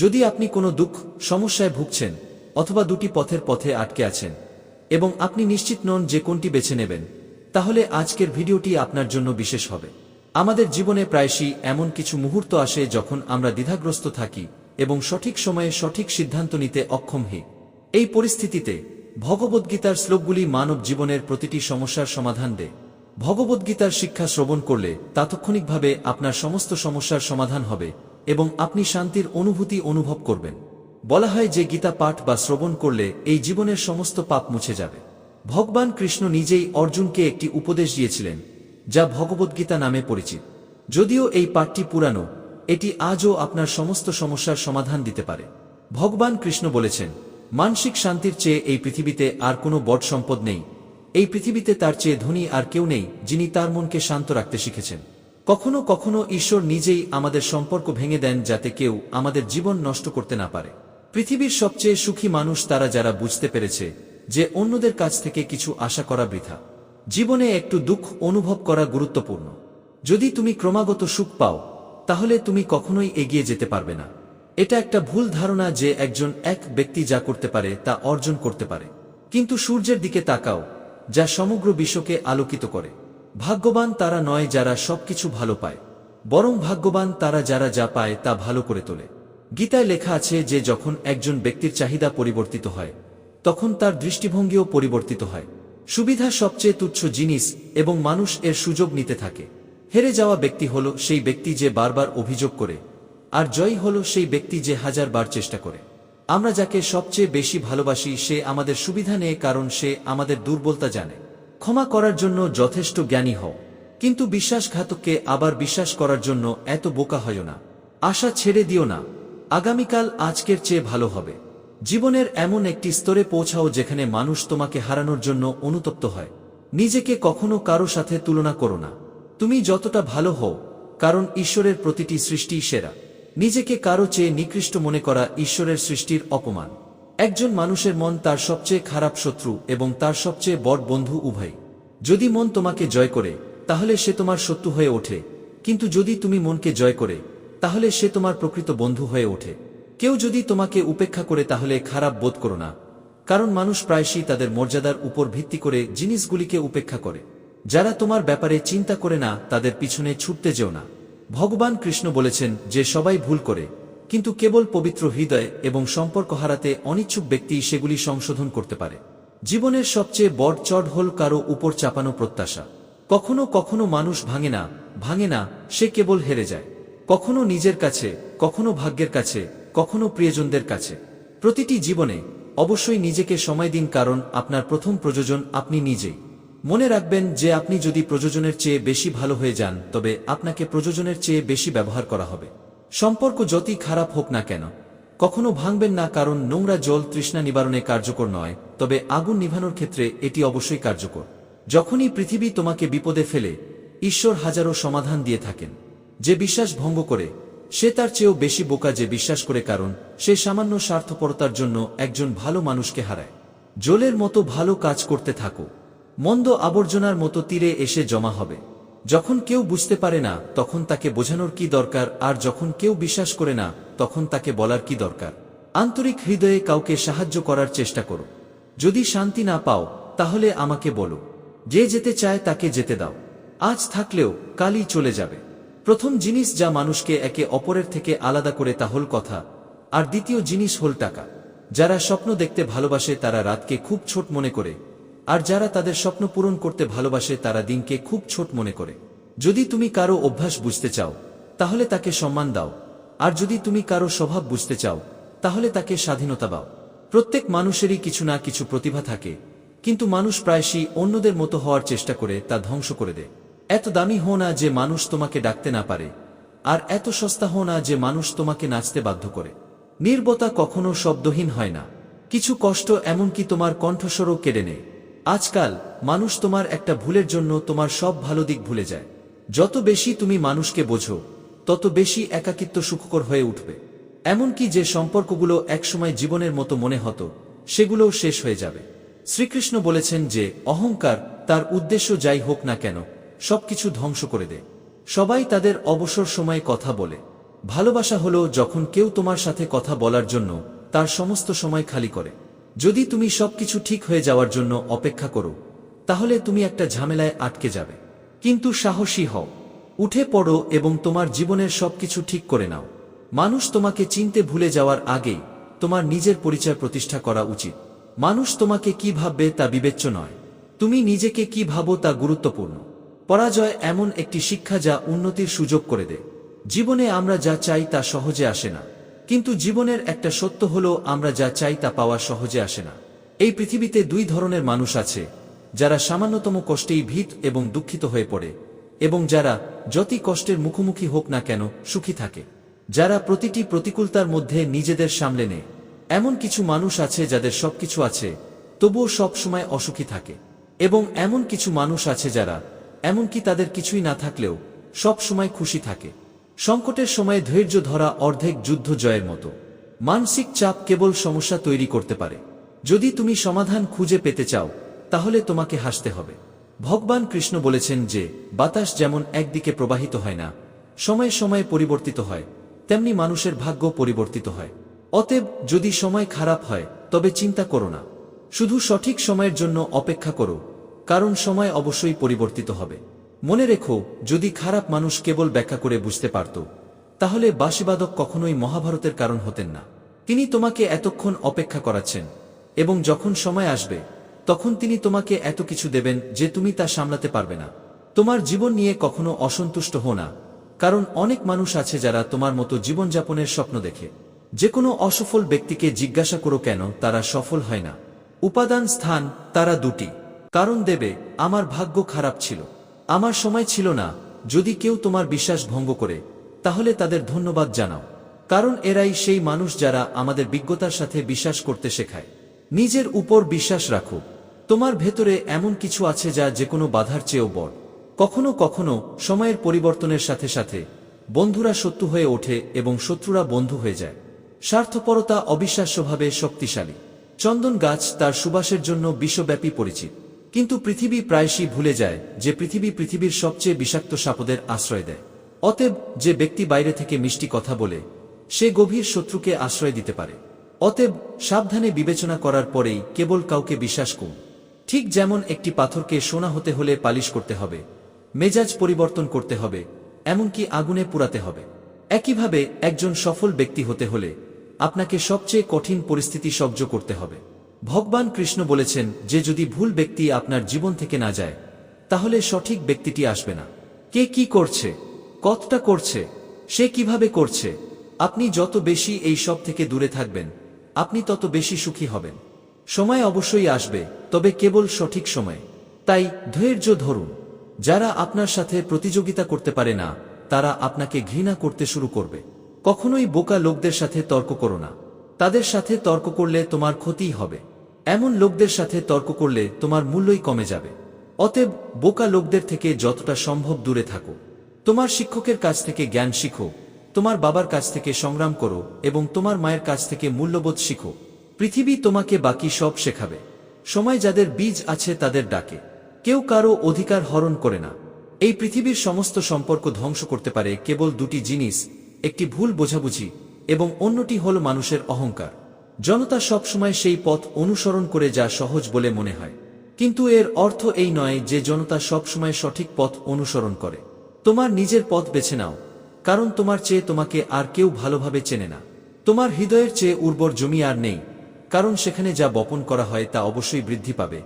যদি আপনি কোনো দুঃখ, সমস্যায় ভুগছেন, অথবা দুটি পথের পথে আটকে আছেন, এবং আপনি নিশ্চিত নন যে কোনটি বেছে নেবেন, তাহলে আজকের ভিডিওটি আপনার জন্য বিশেষ হবে। আমাদের জীবনে প্রায়শই এমন কিছু মুহূর্ত আসে যখন আমরা দ্বিধাগ্রস্ত থাকি এবং সঠিক সময়ে সঠিক সিদ্ধান্ত নিতে অক্ষম হই। এই পরিস্থিতিতে ভগবদ্গীতার শ্লোকগুলি মানব জীবনের প্রতিটি সমস্যার সমাধান দেয়। ভগবদ্গীতার শিক্ষা শ্রবণ করলে তাৎক্ষণিকভাবে আপনার সমস্ত সমস্যার সমাধান হবে এবং আপনি শান্তির অনুভূতি অনুভব করবেন। বলা হয় যে গীতা পাঠ বা শ্রবণ করলে এই জীবনের সমস্ত পাপ মুছে যাবে। ভগবান কৃষ্ণ নিজেই অর্জুনকে একটি উপদেশ দিয়েছিলেন, যা ভগবদ্গীতা নামে পরিচিত। যদিও এই পাঠটি পুরানো, এটি আজও আপনার সমস্ত সমস্যার সমাধান দিতে পারে। ভগবান কৃষ্ণ বলেছেন, মানসিক শান্তির চেয়ে এই পৃথিবীতে আর কোনো বট সম্পদ নেই। এই পৃথিবীতে তার চেয়ে ধনী আর কেউ নেই যিনি তার মনকে শান্ত রাখতে শিখেছেন। কখনো কখনো ঈশ্বর নিজেই আমাদের সম্পর্ক ভেঙে দেন যাতে কেউ আমাদের জীবন নষ্ট করতে না পারে। পৃথিবীর সবচেয়ে সুখী মানুষ তারা যারা বুঝতে পেরেছে যে অন্যদের কাছ থেকে কিছু আশা করা বৃথা। জীবনে একটু দুঃখ অনুভব করা গুরুত্বপূর্ণ। যদি তুমি ক্রমাগত সুখ পাও, তাহলে তুমি কখনোই এগিয়ে যেতে পারবে না। এটা একটা ভুল ধারণা যে একজন এক ব্যক্তি যা করতে পারে তা অর্জন করতে পারে। কিন্তু সূর্যের দিকে তাকাও, যা সমগ্র বিশ্বকে আলোকিত করে। ভাগ্যবান তারা নয় যারা সবকিছু ভালো পায়, বরং ভাগ্যবান তারা যারা যা পায় তা ভালো করে তোলে। গীতায় লেখা আছে যে যখন একজন ব্যক্তির চাহিদা পরিবর্তিত হয়, তখন তার দৃষ্টিভঙ্গিও পরিবর্তিত হয়। সুবিধা সবচেয়ে তুচ্ছ জিনিস এবং মানুষ এর সুযোগ নিতে থাকে। হেরে যাওয়া ব্যক্তি হল সেই ব্যক্তি যে বারবার অভিযোগ করে, আর জয়ী হল সেই ব্যক্তি যে হাজার বার চেষ্টা করে। আমরা যাকে সবচেয়ে বেশি ভালোবাসি সে আমাদের সুবিধা নেয় কারণ সে আমাদের দুর্বলতা জানে। ক্ষমা করার জন্য যথেষ্ট জ্ঞানী হও। কিন্তু বিশ্বাসঘাতককে আবার বিশ্বাস করার জন্য এত বোকা হয় না। আশা ছেড়ে দিও না। আগামীকাল আজকের চেয়ে ভালো হবে। জীবনের এমন একটি স্তরে পৌঁছাও যেখানে মানুষ তোমাকে হারানোর জন্য অনুতপ্ত হয়। নিজেকে কখনো কারও সাথে তুলনা করো না। তুমি যতটা ভালো হও, কারণ ঈশ্বরের প্রতিটি সৃষ্টি সেরা। নিজেকে কারও চেয়ে নিকৃষ্ট মনে করা ঈশ্বরের সৃষ্টির অপমান। একজন মানুষের মন তার সবচেয়ে খারাপ শত্রু এবং তার সবচেয়ে বড় বন্ধু উভয়। যদি মন তোমাকে জয় করে, তাহলে সে তোমার শত্রু হয়ে ওঠে। কিন্তু যদি তুমি মনকে জয় করে, তাহলে সে তোমার প্রকৃত বন্ধু হয়ে ওঠে। কেউ যদি তোমাকে উপেক্ষা করে, তাহলে খারাপ বোধ করো না। কারণ মানুষ প্রায়শই তাদের মর্যাদার উপর ভিত্তি করে জিনিসগুলিকে উপেক্ষা করে। যারা তোমার ব্যাপারে চিন্তা করে না, তাদের পিছনে ছুটতে যেও না। ভগবান কৃষ্ণ বলেছেন যে, সবাই ভুল করে কিন্তু কেবল পবিত্র হৃদয় এবং সম্পর্ক হারাতে অনিচ্ছুক ব্যক্তি সেগুলি সংশোধন করতে পারে। জীবনের সবচেয়ে বড় চড় হল কারও উপর চাপানো প্রত্যাশা। কখনো কখনো মানুষ ভাঙে না ভাঙে না, সে কেবল হেরে যায়। কখনো নিজের কাছে, কখনো ভাগ্যের কাছে, কখনো প্রিয়জনদের কাছে। প্রতিটি জীবনে অবশ্যই নিজেকে সময় দিন কারণ আপনার প্রথম প্রযোজন আপনি নিজেই। মনে রাখবেন যে আপনি যদি প্রযোজনের চেয়ে বেশি ভালো হয়ে যান, তবে আপনাকে প্রযোজনের চেয়ে বেশি ব্যবহার করা হবে। সম্পর্ক যতই খারাপ হোক না কেন, কখনো ভাঙবেন না কারণ নোংরা জল তৃষ্ণা নিবারণে কার্যকর নয়, তবে আগুন নিভানোর ক্ষেত্রে এটি অবশ্যই কার্যকর। যখনই পৃথিবী তোমাকে বিপদে ফেলে, ঈশ্বর হাজারো সমাধান দিয়ে থাকেন। যে বিশ্বাস ভঙ্গ করে, সে তার চেয়েও বেশি বোকা যে বিশ্বাস করে কারণ, সে সামান্য স্বার্থপরতার জন্য একজন ভালো মানুষকে হারায়। জলের মতো ভালো কাজ করতে থাকো। মন্দ আবর্জনার মতো তীরে এসে জমা হবে। যখন কেউ বুঝতে পারে না, তখন তাকে বোঝানোর কি দরকার, আর যখন কেউ বিশ্বাস করে না, তখন তাকে বলার কি দরকার? আন্তরিক হৃদয়ে কাউকে সাহায্য করার চেষ্টা করো। যদি শান্তি না পাও, তাহলে আমাকে বলো। যে যেতে চায় তাকে যেতে দাও। আজ থাকলেও কালই চলে যাবে। প্রথম জিনিস যা মানুষকে একে অপরের থেকে আলাদা করে তা হল কথা, আর দ্বিতীয় জিনিস হল টাকা। যারা স্বপ্ন দেখতে ভালোবাসে, তারা রাতকে খুব ছোট মনে করে। আর যারা তাদের স্বপ্ন পূরণ করতে ভালোবাসে, তারা দিনকে খুব ছোট মনে করে। যদি তুমি কারও অভ্যাস বুঝতে চাও, তাহলে তাকে সম্মান দাও। আর যদি তুমি কারও স্বভাব বুঝতে চাও, তাহলে তাকে স্বাধীনতা দাও প্রত্যেক মানুষেরই কিছু না কিছু প্রতিভা থাকে, কিন্তু মানুষ প্রায়শই অন্যদের মতো হওয়ার চেষ্টা করে, তা ধ্বংস করে দেয়। এত দামি হো না যে মানুষ তোমাকে ডাকতে না পারে, আর এত সস্তা হো না যে মানুষ তোমাকে নাচতে বাধ্য করে। নির্বতা কখনো শব্দহীন হয় না। কিছু কষ্ট এমনকি তোমার কণ্ঠস্বরও কেড়ে নেয়। আজকাল, মানুষ তোমার একটা ভুলের জন্য তোমার সব ভালো দিক ভুলে যায়। যত বেশি তুমি মানুষকে বোঝো, তত বেশি একাকিত্ব সুখকর হয়ে উঠবে। এমনকি যে সম্পর্কগুলো একসময় জীবনের মতো মনে হতো, সেগুলোও শেষ হয়ে যাবে। শ্রীকৃষ্ণ বলেছেন যে, অহংকার তার উদ্দেশ্য যাই হোক না কেন, সবকিছু ধ্বংস করে দেয়। সবাই তাদের অবসর সময়ে কথা বলে। ভালোবাসা হলো যখন কেউ তোমার সাথে কথা বলার জন্য তার সমস্ত সময় খালি করে। যদি তুমি সবকিছু ঠিক হয়ে যাওয়ার জন্য অপেক্ষা করো, তাহলে তুমি একটা ঝামেলায় আটকে যাবে। কিন্তু সাহসী হও। উঠে পড়ো এবং তোমার জীবনের সবকিছু ঠিক করে নাও। মানুষ তোমাকে চিনতে ভুলে যাওয়ার আগেই তোমার নিজের পরিচয় প্রতিষ্ঠা করা উচিত। মানুষ তোমাকে কি ভাববে তা বিবেচ্য নয়। তুমি নিজেকে কি ভাবো তা গুরুত্বপূর্ণ। পরাজয় এমন একটি শিক্ষা যা উন্নতির সুযোগ করে দেয়। জীবনে আমরা যা চাই তা সহজে আসে না। কিন্তু জীবনের একটা সত্য হল, আমরা যা চাই তা পাওয়া সহজে আসে না। এই পৃথিবীতে দুই ধরনের মানুষ আছে, যারা সামান্যতম কষ্টেই ভীত এবং দুঃখিত হয়ে পড়ে, এবং যারা যতই কষ্টের মুখোমুখি হোক না কেন, সুখী থাকে। যারা প্রতিটি প্রতিকূলতার মধ্যে নিজেদের সামলে নেয়। এমন কিছু মানুষ আছে যাদের সবকিছু আছে, তবুও সব সময় অসুখী থাকে। এবং এমন কিছু মানুষ আছে যারা, এমনকি তাদের কিছুই না থাকলেও সব সময় খুশি থাকে। সংকটের সময় ধৈর্য ধরা অর্ধেক যুদ্ধ জয়ের মতো। মানসিক চাপ কেবল সমস্যা তৈরি করতে পারে। যদি তুমি সমাধান খুঁজে পেতে চাও, তাহলে তোমাকে হাসতে হবে। ভগবান কৃষ্ণ বলেছেন যে, বাতাস যেমন একদিকে প্রবাহিত হয় না, সময়ে সময়ে পরিবর্তিত হয়, তেমনি মানুষের ভাগ্য পরিবর্তিত হয়। অতএব, যদি সময় খারাপ হয়, তবে চিন্তা করো না। শুধু সঠিক সময়ের জন্য অপেক্ষা করো, কারণ সময় অবশ্যই পরিবর্তিত হবে। মনে রেখো, যদি খারাপ মানুষ কেবল ব্যাখ্যা করে বুঝতে পারত, তাহলে বাসিবাদক কখনোই মহাভারতের কারণ হতেন না। তিনি তোমাকে এতক্ষণ অপেক্ষা করাচ্ছেন, এবং যখন সময় আসবে, তখন তিনি তোমাকে এত কিছু দেবেন যে তুমি তা সামলাতে পারবে না। তোমার জীবন নিয়ে কখনো অসন্তুষ্ট হো না, কারণ অনেক মানুষ আছে যারা তোমার মতো জীবনযাপনের স্বপ্ন দেখে। যে কোনো অসফল ব্যক্তিকে জিজ্ঞাসা করো কেন, তারা সফল হয় না। উপাদান স্থান তারা দুটি। কারণ দেবে, আমার ভাগ্য খারাপ ছিল। আমার সময় ছিল না, যদি কেউ তোমার বিশ্বাস ভঙ্গ করে, তাহলে তাদের ধন্যবাদ জানাও। কারণ এরাই সেই মানুষ যারা আমাদের বিজ্ঞতার সাথে বিশ্বাস করতে শেখায়। নিজের উপর বিশ্বাস রাখো। তোমার ভেতরে এমন কিছু আছে যা যে কোনো বাধার চেয়েও বড়। কখনো কখনো সময়ের পরিবর্তনের সাথে সাথে বন্ধুরা শত্রু হয়ে ওঠে এবং শত্রুরা বন্ধু হয়ে যায়। স্বার্থপরতা অবিশ্বাস্যভাবে শক্তিশালী। চন্দন গাছ তার সুবাসের জন্য বিশ্বব্যাপী পরিচিত। কিন্তু পৃথিবী প্রায়শই ভুলে যায় যে পৃথিবী পৃথিবীর সবচেয়ে বিষাক্ত সাপদের আশ্রয় দেয়। অতএব যে ব্যক্তি বাইরে থেকে মিষ্টি কথা বলে, সে গভীর শত্রুকে আশ্রয় দিতে পারে। অতএব সাবধানে বিবেচনা করার পরেই কেবল কাউকে বিশ্বাস করুন। ঠিক যেমন একটি পাথরকে সোনা হতে হলে পালিশ করতে হবে, মেজাজ পরিবর্তন করতে হবে, এমনকি আগুনে পুরাতে হবে। একইভাবে একজন সফল ব্যক্তি হতে হলে আপনাকে সবচেয়ে কঠিন পরিস্থিতি সহ্য করতে হবে। ভগবান কৃষ্ণ বলেছেন, যে যদি ভুল ব্যক্তি আপনার জীবন থেকে না যায়, তাহলে সঠিক ব্যক্তিটি আসবে না। কে কি করছে? কতটা করছে? সে কীভাবে করছে? আপনি যত বেশি এই সব থেকে দূরে থাকবেন, আপনি তত বেশি সুখী হবেন। সময় অবশ্যই আসবে, তবে কেবল সঠিক সময়ে। তাই ধৈর্য ধরুন। যারা আপনার সাথে প্রতিযোগিতা করতে পারে না, তারা আপনাকে ঘৃণা করতে শুরু করবে। কখনোই বোকা লোকদের সাথে তর্ক করো না। তাদের সাথে তর্ক করলে তোমার ক্ষতিই হবে। এমন লোকদের সাথে তর্ক করলে তোমার মূল্যই কমে যাবে। অতএব বোকা লোকদের থেকে যতটা সম্ভব দূরে থাকো। তোমার শিক্ষকের কাছ থেকে জ্ঞান শিখো, তোমার বাবার কাছ থেকে সংগ্রাম করো এবং তোমার মায়ের কাছ থেকে মূল্যবোধ শিখো। পৃথিবী তোমাকে বাকি সব শেখাবে। সময় যাদের বীজ আছে তাদের ডাকে। কেউ কারও অধিকার হরণ করে না। এই পৃথিবীর সমস্ত সম্পর্ক ধ্বংস করতে পারে কেবল দুটি জিনিস, একটি ভুল বোঝাবুঝি এবং অন্যটি হল মানুষের অহংকার। জনতা সবসময় সেই পথ অনুসরণ করে যা সহজ বলে মনে হয়। কিন্তু এর অর্থ এই নয় যে জনতা সবসময় সঠিক পথ অনুসরণ করে। তোমার নিজের পথ বেছে নাও, কারণ তোমার চেয়ে তোমাকে আর কেউ ভালোভাবে চেনে না। তোমার হৃদয়ের চেয়ে উর্বর জমি আর নেই, কারণ সেখানে যা বপন করা হয় তা অবশ্যই বৃদ্ধি পাবে।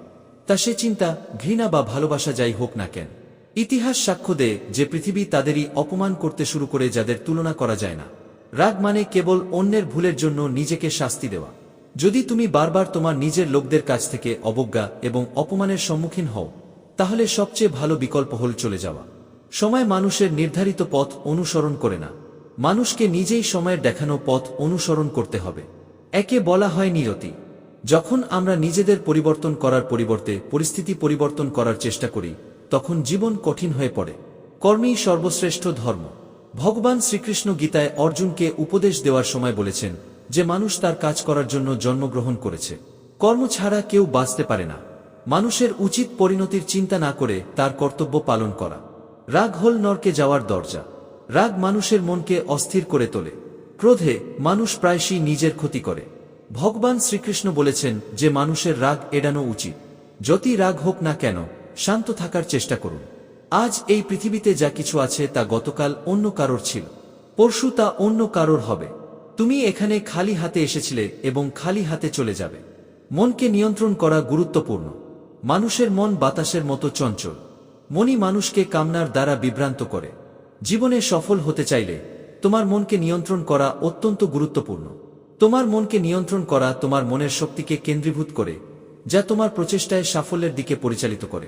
তা সে চিন্তা, ঘৃণা বা ভালোবাসা যাই হোক না কেন। ইতিহাস সাক্ষ্য দেয় যে পৃথিবী তাদেরই অপমান করতে শুরু করে যাদের তুলনা করা যায় না। রাগ মানে কেবল অন্যের ভুলের জন্য নিজেকে শাস্তি দেওয়া। যদি তুমি বারবার তোমার নিজের লোকদের কাছ থেকে অবজ্ঞা এবং অপমানের সম্মুখীন হও, তাহলে সবচেয়ে ভালো বিকল্প হল চলে যাওয়া। সময় মানুষের নির্ধারিত পথ অনুসরণ করে না। মানুষকে নিজেই সময়ের দেখানো পথ অনুসরণ করতে হবে। একে বলা হয় নিয়তি যখন আমরা নিজেদের পরিবর্তন করার পরিবর্তে পরিস্থিতি পরিবর্তন করার চেষ্টা করি, তখন জীবন কঠিন হয়ে পড়ে। কর্মই সর্বশ্রেষ্ঠ ধর্ম। ভগবান শ্রীকৃষ্ণ গীতায় অর্জুনকে উপদেশ দেওয়ার সময় বলেছেন যে মানুষ তার কাজ করার জন্য জন্মগ্রহণ করেছে। কর্ম ছাড়া কেউ বাঁচতে পারে না। মানুষের উচিত পরিণতির চিন্তা না করে তার কর্তব্য পালন করা। রাগ হল নরকে যাওয়ার দরজা। রাগ মানুষের মনকে অস্থির করে তোলে। ক্রোধে মানুষ প্রায়শই নিজের ক্ষতি করে। ভগবান শ্রীকৃষ্ণ বলেছেন যে মানুষের রাগ এড়ানো উচিত। যতই রাগ হোক না কেন, শান্ত থাকার চেষ্টা করুন। আজ এই পৃথিবীতে যা কিছু আছে তা গতকাল অন্য কারোর ছিল। পরশু তা অন্য কারোর হবে। তুমি এখানে খালি হাতে এসেছিলে এবং খালি হাতে চলে যাবে। মনকে নিয়ন্ত্রণ করা গুরুত্বপূর্ণ। মানুষের মন বাতাসের মতো চঞ্চল। মনই মানুষকে কামনার দ্বারা বিভ্রান্ত করে। জীবনে সফল হতে চাইলে তোমার মনকে নিয়ন্ত্রণ করা অত্যন্ত গুরুত্বপূর্ণ। তোমার মনকে নিয়ন্ত্রণ করা তোমার মনের শক্তিকে কেন্দ্রীভূত করে, যা তোমার প্রচেষ্টায় সাফল্যের দিকে পরিচালিত করে।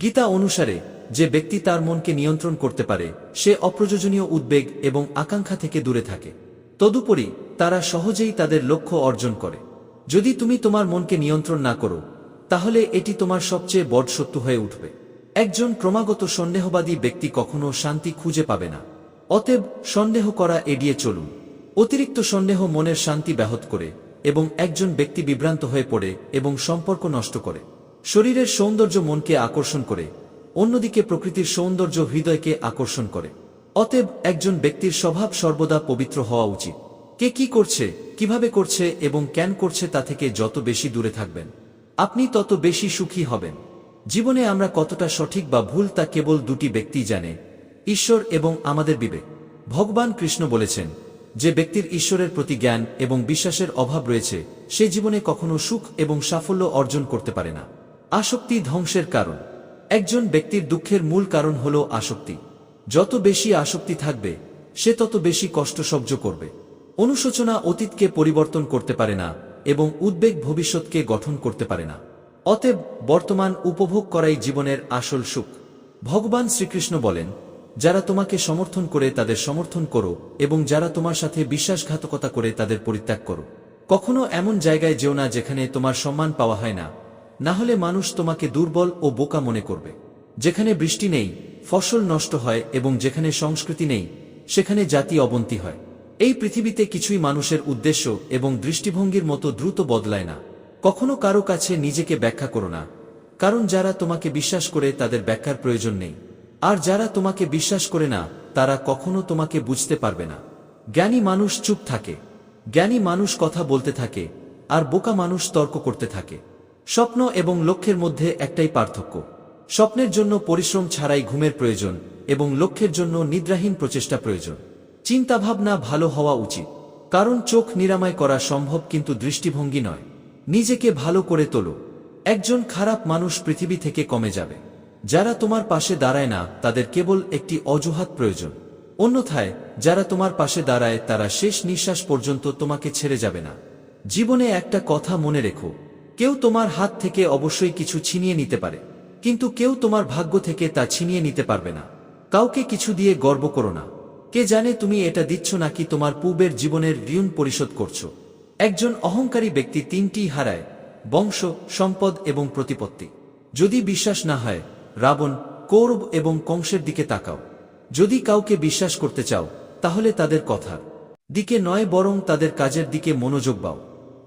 গীতা অনুসারে, যে ব্যক্তি তার মনকে নিয়ন্ত্রণ করতে পারে, সে অপ্রয়োজনীয় উদ্বেগ এবং আকাঙ্ক্ষা থেকে দূরে থাকে। তদুপরি, তারা সহজেই তাদের লক্ষ্য অর্জন করে। যদি তুমি তোমার মনকে নিয়ন্ত্রণ না করো, তাহলে এটি তোমার সবচেয়ে বড় শত্রু হয়ে উঠবে। একজন ক্রমাগত সন্দেহবাদী ব্যক্তি কখনো শান্তি খুঁজে পাবে না। অতএব, সন্দেহ করা এড়িয়ে চলুন। অতিরিক্ত সন্দেহ মনের শান্তি ব্যাহত করে এবং একজন ব্যক্তি বিভ্রান্ত হয়ে পড়ে এবং সম্পর্ক নষ্ট করে। শরীরের সৌন্দর্য মনকে আকর্ষণ করে, অন্যদিকে প্রকৃতির সৌন্দর্য হৃদয়কে আকর্ষণ করে। অতএব একজন ব্যক্তির স্বভাব সর্বদা পবিত্র হওয়া উচিত। কে কি করছে, কীভাবে করছে এবং কেন করছে তা থেকে যত বেশি দূরে থাকবেন, আপনি তত বেশি সুখী হবেন। জীবনে আমরা কতটা সঠিক বা ভুল তা কেবল দুটি ব্যক্তিই জানে, ঈশ্বর এবং আমাদের বিবেক। ভগবান কৃষ্ণ বলেছেন, যে ব্যক্তির ঈশ্বরের প্রতি জ্ঞান এবং বিশ্বাসের অভাব রয়েছে, সে জীবনে কখনো সুখ এবং সাফল্য অর্জন করতে পারে না। আসক্তি ধ্বংসের কারণ। একজন ব্যক্তির দুঃখের মূল কারণ হল আসক্তি। যত বেশি আসক্তি থাকবে, সে তত বেশি কষ্ট সহ্য করবে। অনুশোচনা অতীতকে পরিবর্তন করতে পারে না এবং উদ্বেগ ভবিষ্যৎকে গঠন করতে পারে না। অতএব বর্তমান উপভোগ করাই জীবনের আসল সুখ। ভগবান শ্রীকৃষ্ণ বলেন, যারা তোমাকে সমর্থন করে তাদের সমর্থন করো এবং যারা তোমার সাথে বিশ্বাসঘাতকতা করে তাদের পরিত্যাগ করো। কখনো এমন জায়গায় যেও না যেখানে তোমার সম্মান পাওয়া হয় না। না হলে মানুষ তোমাকে দুর্বল ও বোকা মনে করবে। যেখানে বৃষ্টি নেই, ফসল নষ্ট হয় এবং যেখানে সংস্কৃতি নেই, সেখানে জাতি অবন্তি হয়। এই পৃথিবীতে কিছুই মানুষের উদ্দেশ্য এবং দৃষ্টিভঙ্গির মতো দ্রুত বদলায় না। কখনো কারও কাছে নিজেকে ব্যাখ্যা করো না। কারণ যারা তোমাকে বিশ্বাস করে তাদের ব্যাখ্যার প্রয়োজন নেই। আর যারা তোমাকে বিশ্বাস করে না, তারা কখনো তোমাকে বুঝতে পারবে না। জ্ঞানী মানুষ চুপ থাকে। জ্ঞানী মানুষ কথা বলতে থাকে, আর বোকা মানুষ তর্ক করতে থাকে। স্বপ্ন এবং লক্ষ্যের মধ্যে একটাই পার্থক্য। স্বপ্নের জন্য পরিশ্রম ছাড়াই ঘুমের প্রয়োজন এবং লক্ষ্যের জন্য নিদ্রাহীন প্রচেষ্টা প্রয়োজন। চিন্তাভাবনা ভালো হওয়া উচিত। কারণ চোখ নিরাময় করা সম্ভব কিন্তু দৃষ্টিভঙ্গি নয়। নিজেকে ভালো করে তোলো। একজন খারাপ মানুষ পৃথিবী থেকে কমে যাবে। যারা তোমার পাশে দাঁড়ায় না, তাদের কেবল একটি অজুহাত প্রয়োজন। অন্যথায়, যারা তোমার পাশে দাঁড়ায়, তারা শেষ নিঃশ্বাস পর্যন্ত তোমাকে ছেড়ে যাবে না। জীবনে একটা কথা মনে রেখো কেউ তোমার হাত থেকে অবশ্যই কিছু ছিনিয়ে নিতে পারে, কিন্তু কেউ তোমার ভাগ্য থেকে তা ছিনিয়ে নিতে পারবে না। কাউকে কিছু দিয়ে গর্ব করো না। কে জানে তুমি এটা দিচ্ছ নাকি তোমার পূর্বের জীবনের ঋণ পরিশোধ করছ। একজন অহংকারী ব্যক্তি তিনটি হারায়, বংশ, সম্পদ এবং প্রতিপত্তি। যদি বিশ্বাস না হয়, রাবণ, কৌরব এবং কংসের দিকে তাকাও। যদি কাউকে বিশ্বাস করতে চাও, তাহলে তাদের কথার দিকে নয় বরং তাদের কাজের দিকে মনোযোগ বাও।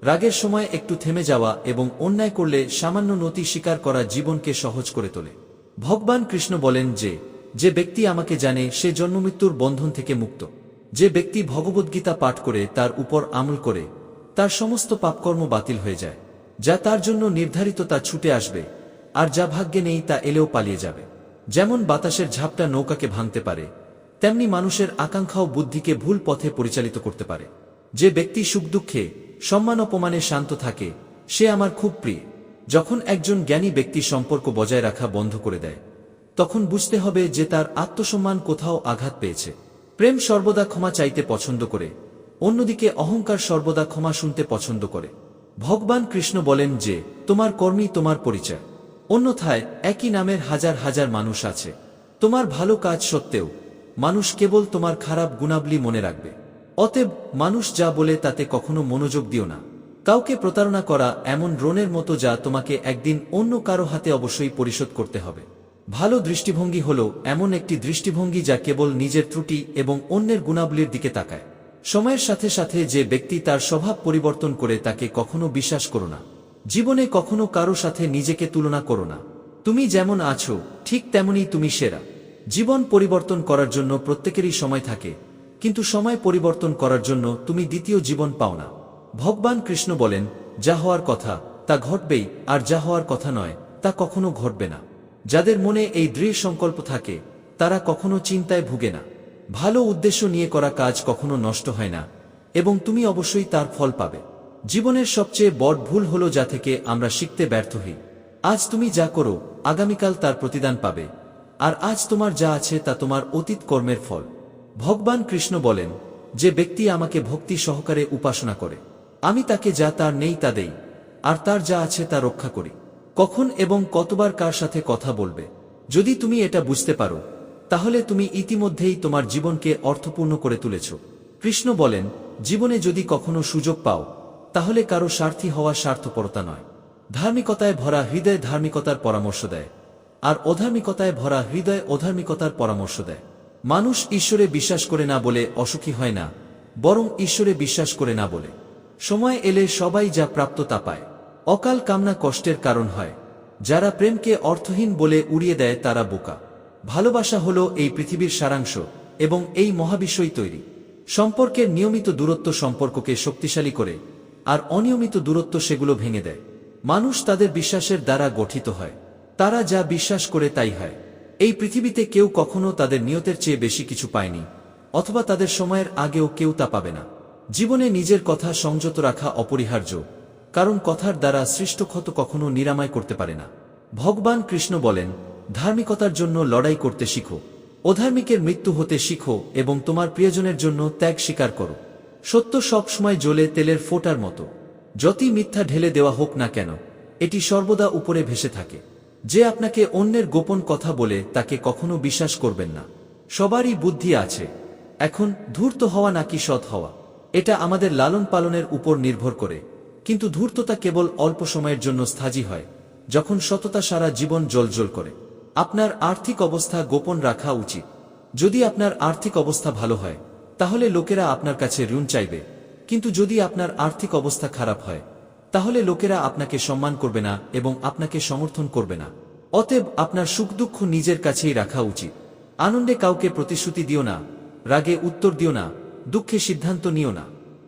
রাগের সময় একটু থেমে যাওয়া এবং অন্যায় করলে সামান্য নতি স্বীকার করা জীবনকে সহজ করে তোলে। ভগবান কৃষ্ণ বলেন যে যে ব্যক্তি আমাকে জানে, সে জন্মমৃত্যুর বন্ধন থেকে মুক্ত। যে ব্যক্তি ভগবদ্গীতা পাঠ করে, তার উপর আমল করে, তার সমস্ত পাপকর্ম বাতিল হয়ে যায়, যা তার জন্য নির্ধারিত তা ছুটে আসবে, আর যা ভাগ্যে নেই তা এলেও পালিয়ে যাবে। যেমন বাতাসের ঝাপটা নৌকাকে ভাঙতে পারে, তেমনি মানুষের আকাঙ্ক্ষাও বুদ্ধিকে ভুল পথে পরিচালিত করতে পারে। যে ব্যক্তি সুখ দুঃখে সম্মান অপমানে শান্ত থাকে। সে আমার খুব প্রিয়। যখন একজন জ্ঞানী ব্যক্তি সম্পর্ক বজায় রাখা বন্ধ করে দেয়, তখন বুঝতে হবে যে তার আত্মসম্মান কোথাও আঘাত পেয়েছে। প্রেম সর্বদা ক্ষমা চাইতে পছন্দ করে, অন্যদিকে অহংকার সর্বদা ক্ষমা শুনতে পছন্দ করে। ভগবান কৃষ্ণ বলেন যে, তোমার কর্মী তোমার পরিচয়। অন্যথায় একই নামের হাজার হাজার মানুষ আছে। তোমার ভালো কাজ সত্ত্বেও, মানুষ কেবল তোমার খারাপ গুণাবলী মনে রাখবে। অতএব মানুষ যা বলে তাতে কখনো মনোযোগ দিও না। কাউকে প্রতারণা করা এমন ড্রোনের মতো যা তোমাকে একদিন অন্য কারও হাতে অবশ্যই পরিশোধ করতে হবে। ভালো দৃষ্টিভঙ্গি হল এমন একটি দৃষ্টিভঙ্গি যা কেবল নিজের ত্রুটি এবং অন্যের গুণাবলীর দিকে তাকায়। সময়ের সাথে সাথে যে ব্যক্তি তার স্বভাব পরিবর্তন করে তাকে কখনো বিশ্বাস করো না। জীবনে কখনো কারও সাথে নিজেকে তুলনা করো না। তুমি যেমন আছো, ঠিক তেমনি তুমি সেরা। জীবন পরিবর্তন করার জন্য প্রত্যেকেরই সময় থাকে কিন্তু সময় পরিবর্তন করার জন্য তুমি দ্বিতীয় জীবন পাও না। ভগবান কৃষ্ণ বলেন, যা হওয়ার কথা, তা ঘটবেই, আর যা হওয়ার কথা নয়, তা কখনো ঘটবে না। যাদের মনে এই দৃঢ় সংকল্প থাকে, তারা কখনো চিন্তায় ভুগে না। ভালো উদ্দেশ্য নিয়ে করা কাজ কখনো নষ্ট হয় না, এবং তুমি অবশ্যই তার ফল পাবে। জীবনের সবচেয়ে বড় ভুল হল যা থেকে আমরা শিখতে ব্যর্থ হই। আজ তুমি যা করো, আগামীকাল তার প্রতিদান পাবে। আর আজ তোমার যা আছে তা তোমার অতীত কর্মের ফল। ভগবান কৃষ্ণ বলেন, যে ব্যক্তি আমাকে ভক্তি সহকারে উপাসনা করে, আমি তাকে যা তার নেই তা দেই, আর তার যা আছে তা রক্ষা করি। কখন এবং কতবার কার সাথে কথা বলবে? যদি তুমি এটা বুঝতে পারো, তাহলে তুমি ইতিমধ্যেই তোমার জীবনকে অর্থপূর্ণ করে তুলেছ। কৃষ্ণ বলেন, জীবনে যদি কখনো সুযোগ পাও, তাহলে কারও স্বার্থী হওয়া স্বার্থপরতা নয়। ধার্মিকতায় ভরা হৃদয় ধার্মিকতার পরামর্শ দেয়, আর অধার্মিকতায় ভরা হৃদয় অধার্মিকতার পরামর্শ দেয়। মানুষ ঈশ্বরে বিশ্বাস করে না বলে অসুখী হয় না, বরং ঈশ্বরে বিশ্বাস করে না বলে। সময় এলে সবাই যা প্রাপ্ত তা পায়। অকাল কামনা কষ্টের কারণ হয়। যারা প্রেমকে অর্থহীন বলে উড়িয়ে দেয় তারা বোকা। ভালোবাসা হল এই পৃথিবীর সারাংশ এবং এই মহাবিশ্বই তৈরি। সম্পর্কের নিয়মিত দূরত্ব সম্পর্ককে শক্তিশালী করে, আর অনিয়মিত দূরত্ব সেগুলো ভেঙে দেয়। মানুষ তাদের বিশ্বাসের দ্বারা গঠিত হয়। তারা যা বিশ্বাস করে তাই হয়। এই পৃথিবীতে কেউ কখনো তাদের নিয়তের চেয়ে বেশি কিছু পায়নি, অথবা তাদের সময়ের আগেও কেউ তা পাবে না। জীবনে নিজের কথা সংযত রাখা অপরিহার্য, কারণ কথার দ্বারা সৃষ্ট ক্ষত কখনো নিরাময় করতে পারে না। ভগবান কৃষ্ণ বলেন, ধার্মিকতার জন্য লড়াই করতে শিখো, অধার্মিকের মৃত্যু হতে শিখো এবং তোমার প্রিয়জনের জন্য ত্যাগ স্বীকার করো। সত্য সবসময় জ্বলে তেলের ফোটার মতো। যতই মিথ্যা ঢেলে দেওয়া হোক না কেন, এটি সর্বদা উপরে ভেসে থাকে। যে আপনাকে অন্যের গোপন কথা বলে তাকে কখনো বিশ্বাস করবেন না। সবারই বুদ্ধি আছে। এখন ধূর্ত হওয়া নাকি সৎ হওয়া? এটা আমাদের লালন পালনের উপর নির্ভর করে। কিন্তু ধূর্ততা কেবল অল্প সময়ের জন্য স্থায়ী হয়, যখন সততা সারা জীবন জলজল করে। আপনার আর্থিক অবস্থা গোপন রাখা উচিত। যদি আপনার আর্থিক অবস্থা ভালো হয়, তাহলে লোকেরা আপনার কাছে ঋণ চাইবে। কিন্তু যদি আপনার আর্থিক অবস্থা খারাপ হয় তাহলে লোকেরা আপনাকে সম্মান করবে না এবং আপনাকে সমর্থন করবে না। অতএব আপনার সুখ দুঃখ নিজের কাছেই রাখা উচিত। আনন্দে কাউকে প্রতিশ্রুতি দিও না, রাগে উত্তর দিও না, দুঃখে সিদ্ধান্ত নিও না।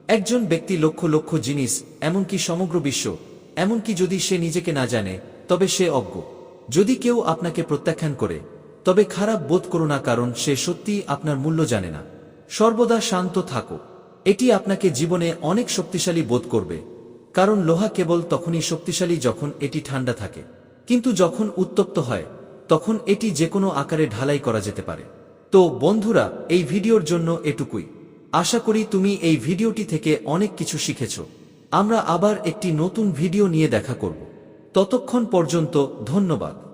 একজন ব্যক্তি লক্ষ লক্ষ জিনিস, এমনকি সমগ্র বিশ্ব, এমনকি যদি সে নিজেকে না জানে, তবে সে অজ্ঞ। যদি কেউ আপনাকে প্রত্যাখ্যান করে, তবে খারাপ বোধ করো না কারণ সে সত্যিই আপনার মূল্য জানে না। সর্বদা শান্ত থাকো। এটি আপনাকে জীবনে অনেক শক্তিশালী বোধ করবে। কারণ লোহা কেবল তখনই শক্তিশালী যখন এটি ঠান্ডা থাকে। কিন্তু যখন উত্তপ্ত হয়, তখন এটি যে কোনো আকারে ঢালাই করা যেতে পারে। তো, বন্ধুরা, এই ভিডিওর জন্য এটুকুই। আশা করি তুমি এই ভিডিওটি থেকে অনেক কিছু শিখেছ। আমরা আবার একটি নতুন ভিডিও নিয়ে দেখা করব। ততক্ষণ পর্যন্ত ধন্যবাদ।